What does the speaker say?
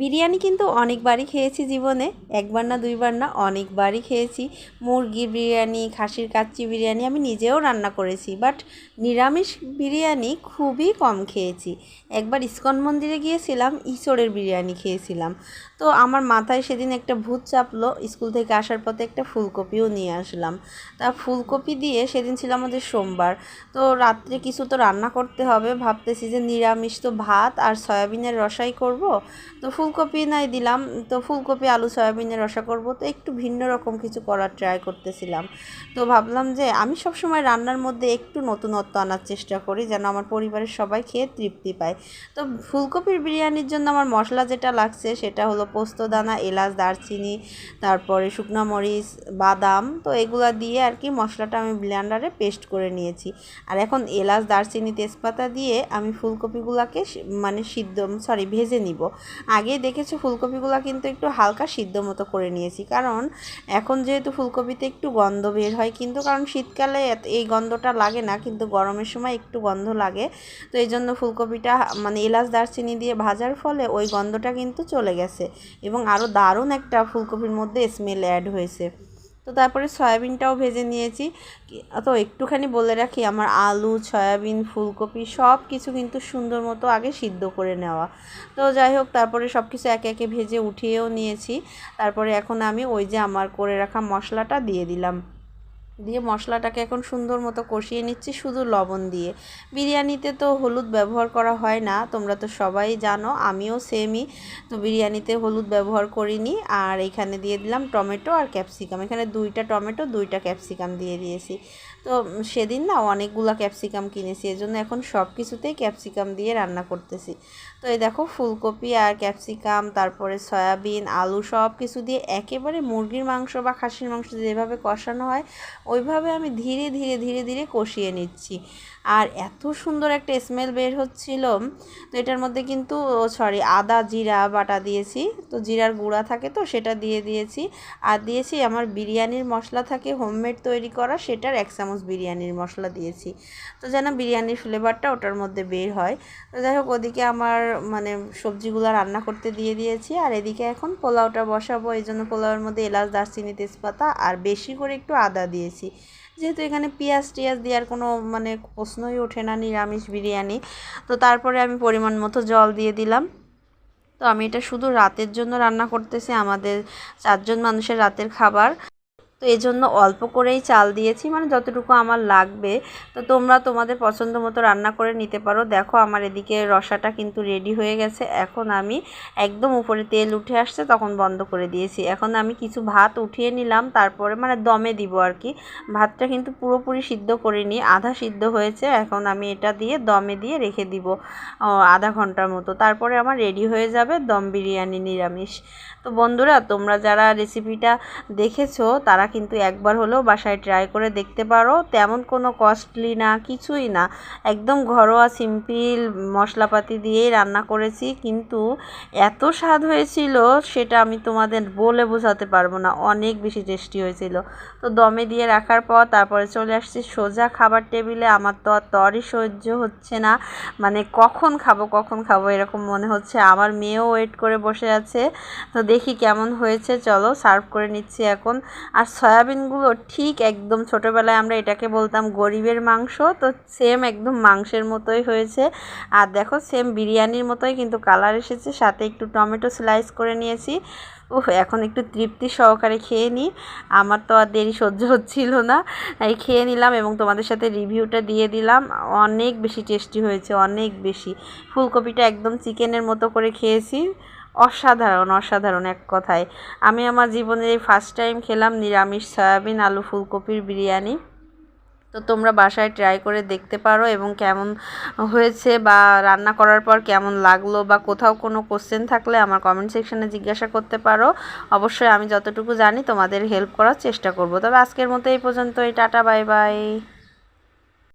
বিরিয়ানি কিন্তু অনেকবারই খেয়েছি জীবনে, একবার না দুইবার না অনেকবারই খেয়েছি। মুরগির বিরিয়ানি, খাসির কাচ্চি বিরিয়ানি আমি নিজেও রান্না করেছি, বাট নিরামিষ বিরিয়ানি খুবই কম খেয়েছি। একবার ইস্কন মন্দিরে গিয়েছিলাম ইঁচড়ের বিরিয়ানি খেয়েছিলাম। তো আমার মাথায় সেদিন একটা ভূত চাপলো, স্কুল থেকে আসার পথে একটা ফুলকপিও নিয়ে আসলাম। তা ফুলকপি দিয়ে সেদিন ছিল আমাদের সোমবার। তো রাত্রে কিছু তো রান্না করতে হবে, ভাবতেছি যে নিরামিষ তো ভাত আর সয়াবিনের রসাই করব। তো ফুলকপি নাই দিলাম, তো ফুলকপি, আলু, সয়াবিনের রসা করব। তো একটু ভিন্ন রকম কিছু করার ট্রাই করতেছিলাম। তো ভাবলাম যে আমি সব সময় রান্নার মধ্যে একটু নতুনত্ব আনার চেষ্টা করি, যেন আমার পরিবারের সবাই খেয়ে তৃপ্তি পায়। তো ফুলকপির বিরিয়ানির জন্য আমার মশলা যেটা লাগছে সেটা হলো পোস্তদানা এলাচ, দারচিনি, তারপরে শুকনো মরিচ, বাদাম, তো এগুলো দিয়ে আর কি মশলাটা আমি ব্লেন্ডারে পেস্ট করে নিয়েছি। আর এখন এলাচ, দারচিনি, তেজপাতা দিয়ে আমি ফুলকপিগুলোকে মানে সিদ্ধ সরি ভেজে নিব। আগে দেখেছ ফুলকপিগুলো কিন্তু একটু হালকা সিদ্ধ মতো করে নিয়েছি। কারণ এখন যেহেতু ফুলকপিতে একটু গন্ধ বের হয়, কিন্তু কারণ শীতকালে এই গন্ধটা লাগে না, কিন্তু গরমের সময় একটু গন্ধ লাগে। তো এই জন্য ফুলকপিটা মানে এলাচ, দারচিনি দিয়ে ভাজার ফলে ওই গন্ধটা কিন্তু চলে গেছে। এবং আরও দারুণ একটা ফুলকপির মধ্যে স্মেল অ্যাড হয়েছে। তো তারপরে সয়াবিনটাও ভেজে নিয়েছি। তো একটুখানি বলে রাখি, আমার আলু, সয়াবিন, ফুলকপি সব কিছু কিন্তু সুন্দর মতো আগে সিদ্ধ করে নেওয়া। তো যাই হোক, তারপরে সব কিছু একে একে ভেজে উঠিয়েও নিয়েছি। তারপরে এখন আমি ওই যে আমার করে রাখা মশলাটা দিয়ে দিলাম। দিয়ে মশলাটাকে এখন সুন্দর মতো কষিয়ে নিচ্ছি শুধু লবণ দিয়ে। বিরিয়ানিতে তো হলুদ ব্যবহার করা হয় না, তোমরা তো সবাই জানো, আমিও সেমই তো বিরিয়ানিতে হলুদ ব্যবহার করিনি, আর এখানে দিয়ে দিলাম টমেটো আর ক্যাপসিকাম। এখানে দুইটা টমেটো, দুইটা ক্যাপসিকাম দিয়ে দিয়েছি। তো সেদিন না অনেকগুলা ক্যাপসিকাম কিনেছি এই জন্য এখন সব কিছুতেই ক্যাপসিকাম দিয়ে রান্না করতেছি। তো এই দেখো ফুলকপি আর ক্যাপসিকাম, তারপরে সয়াবিন, আলু সব কিছু দিয়ে একেবারে মুরগির মাংস বা খাসির মাংস যেভাবে কষানো হয়, ওইভাবে আমি ধীরে ধীরে ধীরে ধীরে কষিয়ে নিচ্ছি। আর এত সুন্দর একটা স্মেল বের হচ্ছিল। তো এটার মধ্যে কিন্তু সরি আদা, জিরা বাটা দিয়েছি। তো জিরার গুঁড়া থাকে তো, সেটা দিয়ে দিয়েছি। আর দিয়েছি আমার বিরিয়ানির মশলা থাকে হোমমেড তৈরি করা, সেটার এক চামচ বিরিয়ানির মশলা দিয়েছি। তো যেন বিরিয়ানির ফ্লেভারটা ওটার মধ্যে বের হয়। তো যাই হোক, ওদিকে আমার মানে সবজিগুলো রান্না করতে দিয়ে দিয়েছি। আর এদিকে এখন পোলাওটা বসাবো। এই জন্য পোলাওয়ের মধ্যে এলাচ, দারচিনি, তেজপাতা আর বেশি করে একটু আদা দিয়েছি। যেহেতু এখানে পেঁয়াজ টিয়াজ দেওয়ার কোনো মানে প্রশ্নই ওঠে না, নিরামিষ বিরিয়ানি। তো তারপরে আমি পরিমাণ মতো জল দিয়ে দিলাম। তো আমি এটা শুধু রাতের জন্য রান্না করতেছি, আমাদের চারজন মানুষের রাতের খাবার। তো এই জন্য অল্প করেই চাল দিয়েছি মানে যতটুকু আমার লাগবে। তো তোমরা তোমাদের পছন্দ মতো রান্না করে নিতে পারো। দেখো আমার এদিকে রসাটা কিন্তু রেডি হয়ে গেছে। এখন আমি একদম উপরে তেল উঠে আসছে, তখন বন্ধ করে দিয়েছি। এখন আমি কিছু ভাত উঠিয়ে নিলাম, তারপরে মানে দমে দিব আর কি। ভাতটা কিন্তু পুরোপুরি সিদ্ধ করিনি, আধা সিদ্ধ হয়েছে। এখন আমি এটা দিয়ে দমে দিয়ে রেখে দিব আধা ঘণ্টার মতো। তারপরে আমার রেডি হয়ে যাবে দম বিরিয়ানি নিরামিষ। তো বন্ধুরা, তোমরা যারা রেসিপিটা দেখেছ, তারা কিন্তু একবার হলেও বাসায় ট্রাই করে দেখতে পারো। তেমন কোনো কস্টলি না, কিছুই না। একদম ঘরোয়া সিম্পল মশলাপাতি দিয়েই রান্না করেছি। কিন্তু এত স্বাদ হয়েছিল, সেটা আমি তোমাদের বলে বোঝাতে পারব না। অনেক বেশি টেস্টি হয়েছিল। তো দমে দিয়ে রাখার পর তারপরে চলে আসছি সোজা খাবার টেবিলে। আমার তো আর তরই সহ্য হচ্ছে না। মানে কখন খাব কখন খাব এরকম মনে হচ্ছে। আমার মেয়েও ওয়েট করে বসে আছে। তো দেখি কেমন হয়েছে। চলো সার্ভ করে নিচ্ছি এখন। আর সয়াবিনগুলো ঠিক একদম ছোটোবেলায় আমরা এটাকে বলতাম গরিবের মাংস, তো সেম একদম মাংসের মতোই হয়েছে। আর দেখো সেম বিরিয়ানির মতোই কিন্তু কালার এসেছে, সাথে একটু টমেটো স্লাইস করে নিয়েছি। উফ, এখন একটু তৃপ্তি সহকারে খেয়ে নিই। আমার তো আর দেরি সহ্য হচ্ছিল না। এই খেয়ে নিলাম এবং তোমাদের সাথে রিভিউটা দিয়ে দিলাম। অনেক বেশি টেস্টি হয়েছে, অনেক বেশি। ফুলকপিটা একদম চিকেনের মতো করে খেয়েছি। অসাধারণ অসাধারণ এক কথায়। আমি আমার জীবনে এই ফার্স্ট টাইম খেলাম নিরামিষ সয়াবিন, আলু ফুলকপির বিরিয়ানি। তো তোমরা বাসায় ট্রাই করে দেখতে পারো এবং কেমন হয়েছে বা রান্না করার পর কেমন লাগল বা কোথাও কোনো কোশ্চেন থাকলে আমার কমেন্ট সেকশানে জিজ্ঞাসা করতে পারো। অবশ্যই আমি যতটুকু জানি তোমাদের হেল্প করার চেষ্টা করব। তবে আজকের মতো এই পর্যন্ত এই টাটা বাই বাই